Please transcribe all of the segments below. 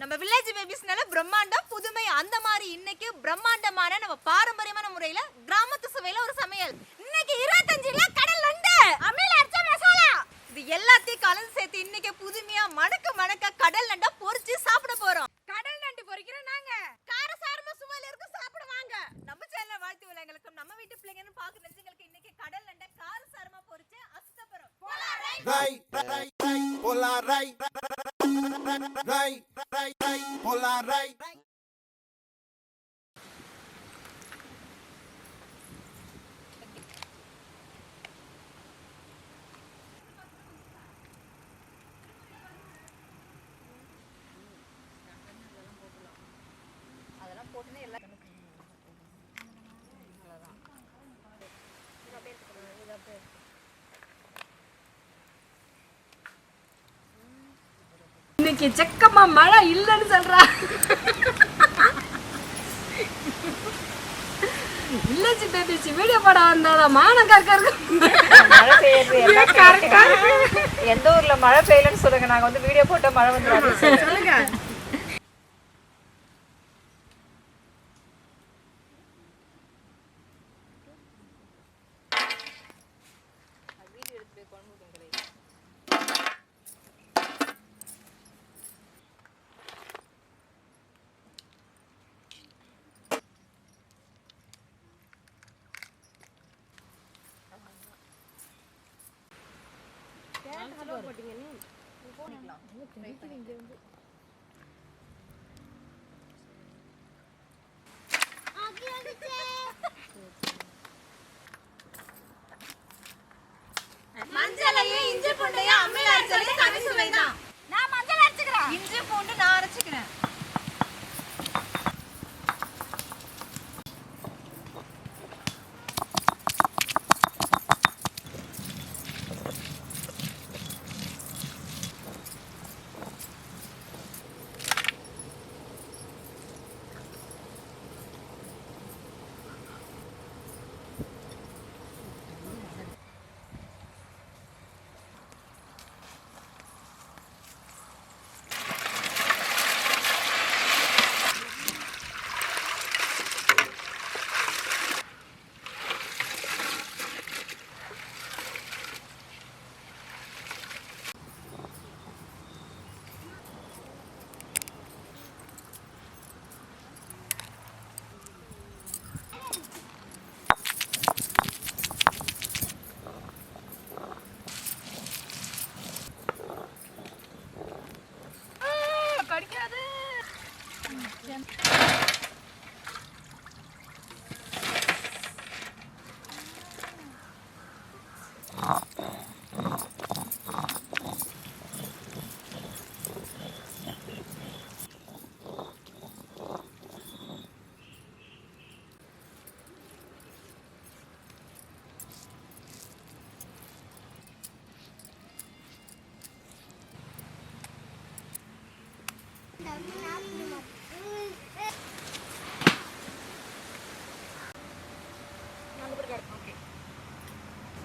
நம்ம வில்லேஜ் பேபிஸ்னால பிரம்மாண்டம் புதுமை அந்த மாதிரி இன்னைக்கு பிரம்மாண்டமான நம்ம பாரம்பரியமான முறையில கிராமத்து சுவையில ஒரு சமையல் இன்னைக்கு இருபத்தஞ்சுல கடல் நண்டு அம்மியில அரைச்ச மசாலா இது எல்லாத்தையும் கலந்து சேர்த்து இன்னைக்கு புதுமையா மணக்க மணக்க கடல் நண்டை பொரிச்சு சாப்பிட போறோம் கடல் நண்டு பொறிக்கிறோம் நாங்க காரசாரமா சுவையில இருக்கும் சாப்பிடுவாங்க நம்ம சேனல வாழ்த்து விளையாங்களுக்கும் நம்ம வீட்டு பிள்ளைங்கன்னு பாக்குற நெஞ்சங்களுக்கு இன்னைக்கு கடல் நண்டை காரசாரமா பொரிச்சு அஸ்தபரம் Ray, ray, ray, pola ray, ray, ray, ray, pola ray. இன்னைக்கு செக்கம்மா மழை இல்லைன்னு சொல்றா. வில்லேஜ் பேபிச்சு வீடியோ படம் வந்தாடா மானம் கேட்குறாங்க. எந்த ஊர்ல மழை பெய்யலன்னு சொல்லுங்க. நாங்க வந்து வீடியோ போட்டா மழை வந்துடும் சொல்லுங்க மஞ்சளையும் இஞ்சி பூண்டையும் அம்மியில அரைச்சாலே தனி சுவைதான். நான் மஞ்சள் அரைச்சுக்கிறேன். இஞ்சி பூண்டு நான் அரைச்சுக்கிறேன்.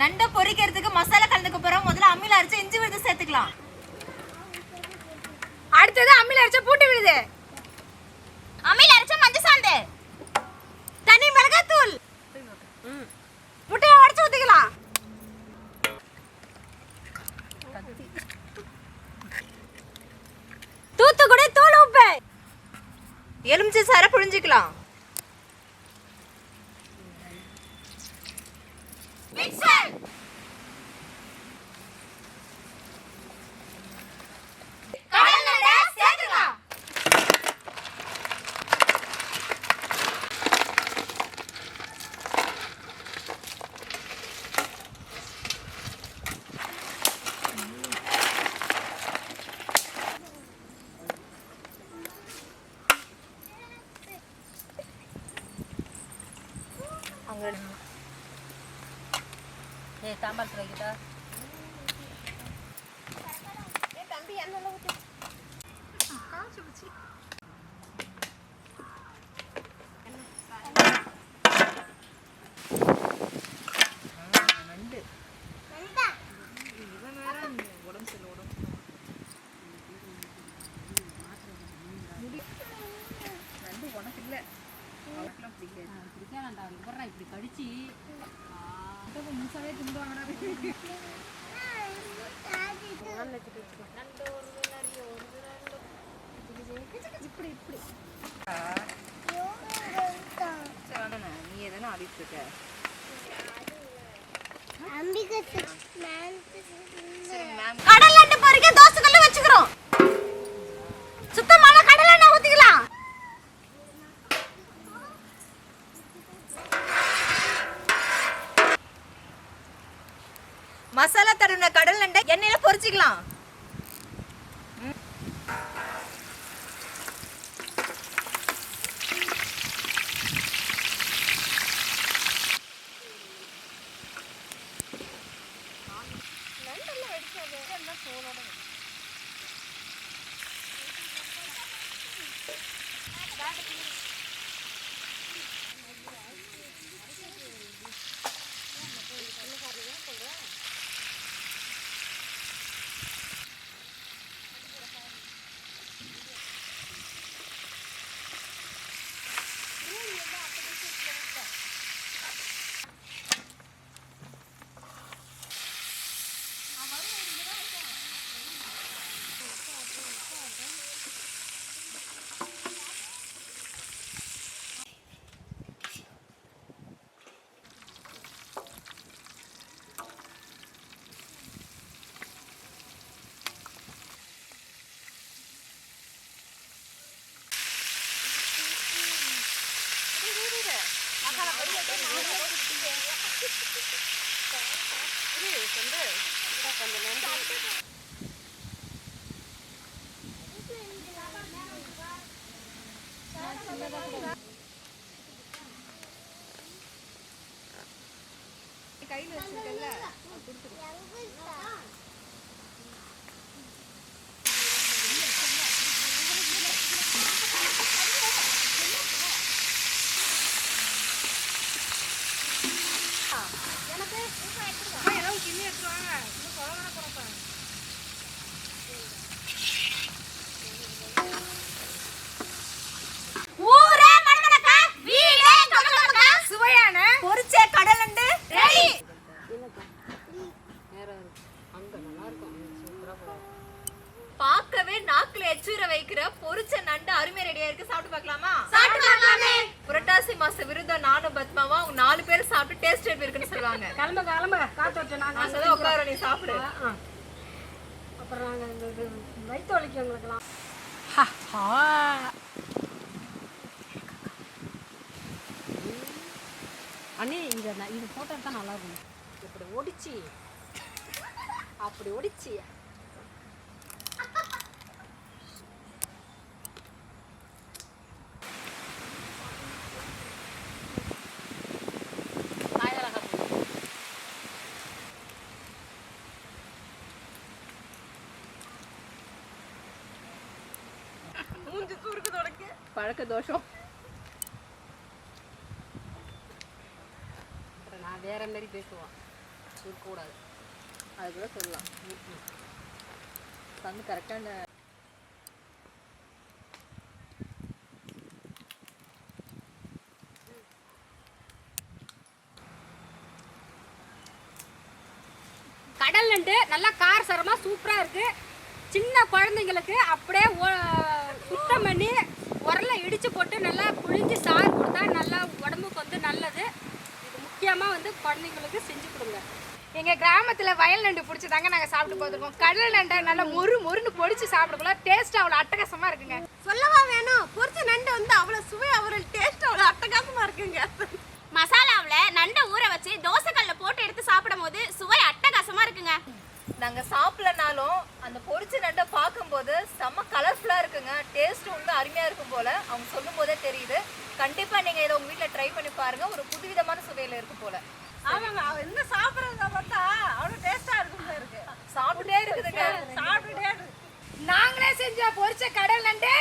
நண்டை பொரிக்கிறதுக்கு மசாலா கலந்துக்கு போறோம். முதல்ல அம்மில அரைச்சு இஞ்சி விழுது சேர்த்துக்கலாம். அடுத்தது அம்மில அரைச்ச பூட்டு விழுது. அம்மியில எலுமிச்சை சாரை புழிஞ்சிக்கலாம். சாம்பார் சுரைக்கிட்டா தம்பி என்ன ஊற்றி உனக்கு இல்லை அவனுக்குலாம் பிடிக்காது பிடிக்காதாண்டா அவனுக்கு போடுறான் இப்படி கடிச்சு. இப்படி வேண்டாண்ணே. நீ எதனா ஆடிட்டு இருக்க? கடல் நண்டு பொரிக்க வச்சுக்கலாம். எண்ணெயில பொரிச்சுக்கலாம் கையில் வச்சுருக்கல கொடுத்துருக்கேன் வைக்கிற பொரிச்ச நண்டு அருமை ரெடியா இருக்கு. சாப்பிட்டு பார்க்கலாமா? சாப்பிட்டு பார்க்கலாமே. புரட்டாசி மாச விருதம் நானும் பத்மாவா அவங்க நாலு பேர் சாப்பிட்டு டேஸ்ட் எப்படி இருக்குன்னு சொல்லுவாங்க. கிளம்ப கிளம்ப. காத்து வச்சோம் நாங்க அங்கதான் உட்கார நீ சாப்பிடு. அப்புறம் நாங்க வயிற்று வலிக்கு எங்களுக்குலாம் அண்ணே இதை இது போட்டால் தான் நல்லா இருக்கும். இப்படி ஒடிச்சு அப்படி ஒடிச்சு பழக்க தோஷம் நான் வேற மாதிரி பேசுவான் இருக்கக்கூடாது அது கூட சொல்லலாம் வந்து கரெக்டான கடல் நண்டு நல்லா காரசாரமாக சூப்பராக இருக்குது சின்ன குழந்தைங்களுக்கு அப்படியே சுத்தம் பண்ணி இடித்து போட்டு நல்லா புழிஞ்சு சாறு கொடுத்தா நல்லா உடம்புக்கு வந்து நல்லது. இது முக்கியமாக வந்து குழந்தைங்களுக்கு செஞ்சு கொடுங்க. எங்க கிராமத்துல வயல் நண்டு பிடிச்சி தாங்க நாங்க சாப்பிட்டு போயிருக்கோம். கடல் நண்டை நல்லா மொறு மொறுன்னு பொடிச்சு சாப்பிடக்குள்ள டேஸ்ட் அவ்வளவு அட்டகாசமா இருக்குங்க. சொல்லவா வேணும்? பொரிச்ச நண்டு வந்து அவ்வளவு சுவை அவ்வளவு டேஸ்ட் அவ்வளவு அட்டகாசமா இருக்குங்க. மசாலாவுல நண்டை ஊற வச்சு தோசைக்கல்ல போட்டு எடுத்து சாப்பிடும் போது சுவை அட்டகாசமா இருக்குங்க. நாங்க சாப்பிடலனாலும் அந்த பொரிச்ச நண்டை பார்க்கும்போது செம்ம கலர்ஃபுல்லா இருக்குங்க. டேஸ்ட் வந்து அருமையா இருக்கும் போல. அவங்க சொல்லும் போதே தெரியுது. கண்டிப்பா நீங்க இதை உங்க வீட்ல ட்ரை பண்ணி பாருங்க. ஒரு புதுவிதமான சுவையில இருக்கும் போல. ஆமாங்க. அவ என்ன சாப்பிடுறத பார்த்தா அவ்வளவு டேஸ்டா இருக்கும் இருக்கு. சாப்பிட்டுட்டே இருக்குதுங்க. சாப்பிட்டுட்டே இருக்கு. நாங்களே செஞ்ச பொரிச்ச கடல் நண்டு